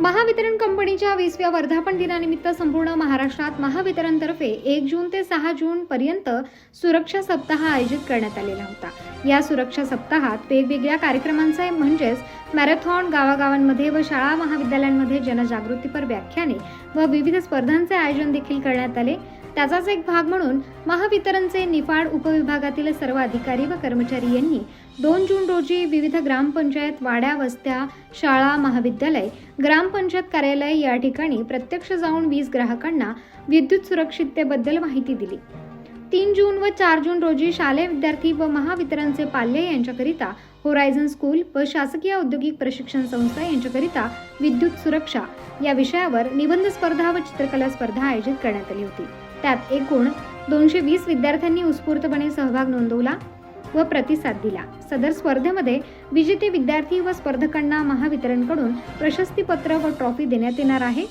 महावितरण कंपनीच्या वीसव्या वर्धापन दिनानिमित्त संपूर्ण महाराष्ट्रात महावितरणतर्फे एक जून ते सहा जून पर्यंत सुरक्षा सप्ताह आयोजित करण्यात आलेला होता. या सुरक्षा सप्ताहात वेगवेगळ्या कार्यक्रमांचे म्हणजेच मॅरेथॉन गावागावांमध्ये व शाळा महाविद्यालयांमध्ये जनजागृतीपर व्याख्याने व विविध स्पर्धांचे आयोजन देखील करण्यात आले. त्याचाच एक भाग म्हणून महावितरणचे निफाड उपविभागातील सर्व अधिकारी व कर्मचारी यांनी दोन जून रोजी विविध ग्रामपंचायत वाड्या वस्त्या शाळा महाविद्यालय ग्रामपंचायत कार्यालय या ठिकाणी प्रत्यक्ष जाऊन वीज ग्राहकांना विद्युत सुरक्षिततेबद्दल माहिती दिली. तीन जून व चार जून रोजी शालेय विद्यार्थी व महावितरणचे पाल्य यांच्याकरिता होरायझन स्कूल व शासकीय औद्योगिक प्रशिक्षण संस्था यांच्याकरिता विद्युत सुरक्षा या विषयावर निबंध स्पर्धा व चित्रकला स्पर्धा आयोजित करण्यात आली होती. त्यात एकूण दोनशे वीस विद्यार्थ्यांनी उत्स्फूर्तपणे सहभाग नोंदवला व प्रतिसाद दिला. सदर स्पर्धेमध्ये विजेते विद्यार्थी व स्पर्धकांना महावितरणकडून प्रशस्तीपत्र व ट्रॉफी देण्यात येणार आहे.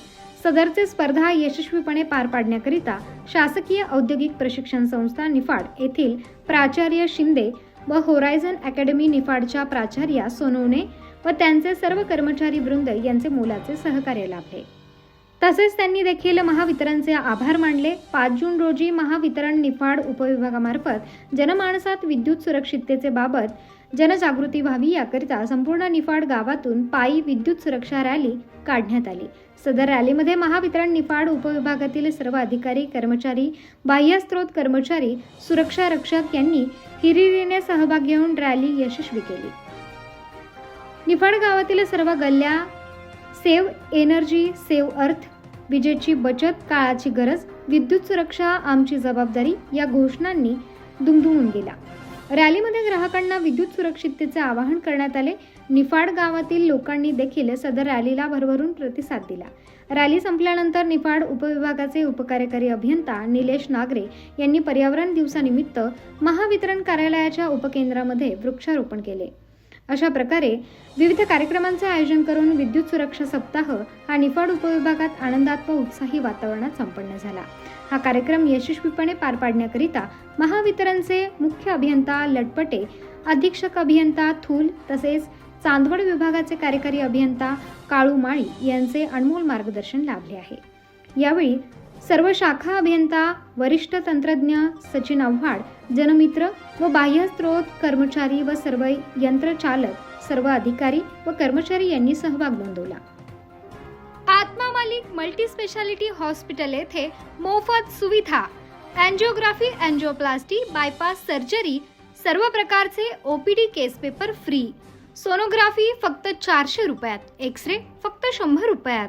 सदरचे स्पर्धा यशस्वीपणे पार पाडण्याकरिता शासकीय औद्योगिक प्रशिक्षण संस्था निफाड येथील प्राचार्य शिंदे व होरायझन अकॅडमी निफाडच्या प्राचार्या सोनवणे व त्यांचे सर्व कर्मचारी वृंद यांचे मोलाचे सहकार्य लाभले. तसेच त्यांनी देखील महावितरणचे आभार मानले. पाच जून रोजी महावितरण निफाड उपविभागामार्फत जनमानसात विद्युत सुरक्षिततेचे बाबत जनजागृती व्हावी याकरिता संपूर्ण निफाड गावातून पायी विद्युत सुरक्षा रॅली काढण्यात आली. सदर रॅलीमध्ये महावितरण निफाड उपविभागातील सर्व अधिकारी कर्मचारी बाह्यस्त्रोत कर्मचारी सुरक्षा रक्षक यांनी हिरिरीने सहभाग घेऊन रॅली यशस्वी केली. निफाड गावातील सर्व गल्ल्या सेव्ह एनर्जी सेव्ह अर्थ विजेची बचत काळाची गरज विद्युत सुरक्षा आमची जबाबदारी या घोषणांनी दुमधुमून गेला रॅलीमध्ये ग्राहकांना विद्युत सुरक्षिततेचे आवाहन करण्यात आले. निफाड गावातील लोकांनी देखील सदर रॅलीला भरभरून प्रतिसाद दिला. रॅली संपल्यानंतर निफाड उपविभागाचे उपकार्यकारी अभियंता निलेश नागरे यांनी पर्यावरण दिवसानिमित्त महावितरण कार्यालयाच्या उपकेंद्रामध्ये वृक्षारोपण केले. अशा प्रकारे विविध कार्यक्रमांचे आयोजन करून विद्युत सुरक्षा सप्ताह हा निफाड उपविभागात आनंदात व उत्साही वातावरणात संपन्न झाला. हा कार्यक्रम यशस्वीपणे पार पाडण्याकरिता महावितरणचे मुख्य अभियंता लटपटे अधीक्षक अभियंता थूल तसेच चांदवड विभागाचे कार्यकारी अभियंता काळू माळी यांचे अनमोल मार्गदर्शन लाभले आहे. यावेळी सर्व शाखा अभियंता वरिष्ठ तंत्रज्ञ सचिन आव्हाड जनमित्र व बाह्य स्त्रोत कर्मचारी व सर्व यंत्रचालक सर्व अधिकारी व कर्मचारी यांनी सहभाग नोंदवला. आत्मा मालिक मल्टी स्पेशालिटी हॉस्पिटल येथे मोफत सुविधा अँजिओग्राफी अँजिओप्लास्टी बायपास सर्जरी सर्व प्रकारचे OPD case paper free sonography फक्त चारशे रुपयात एक्स रे फक्त शंभर रुपयात.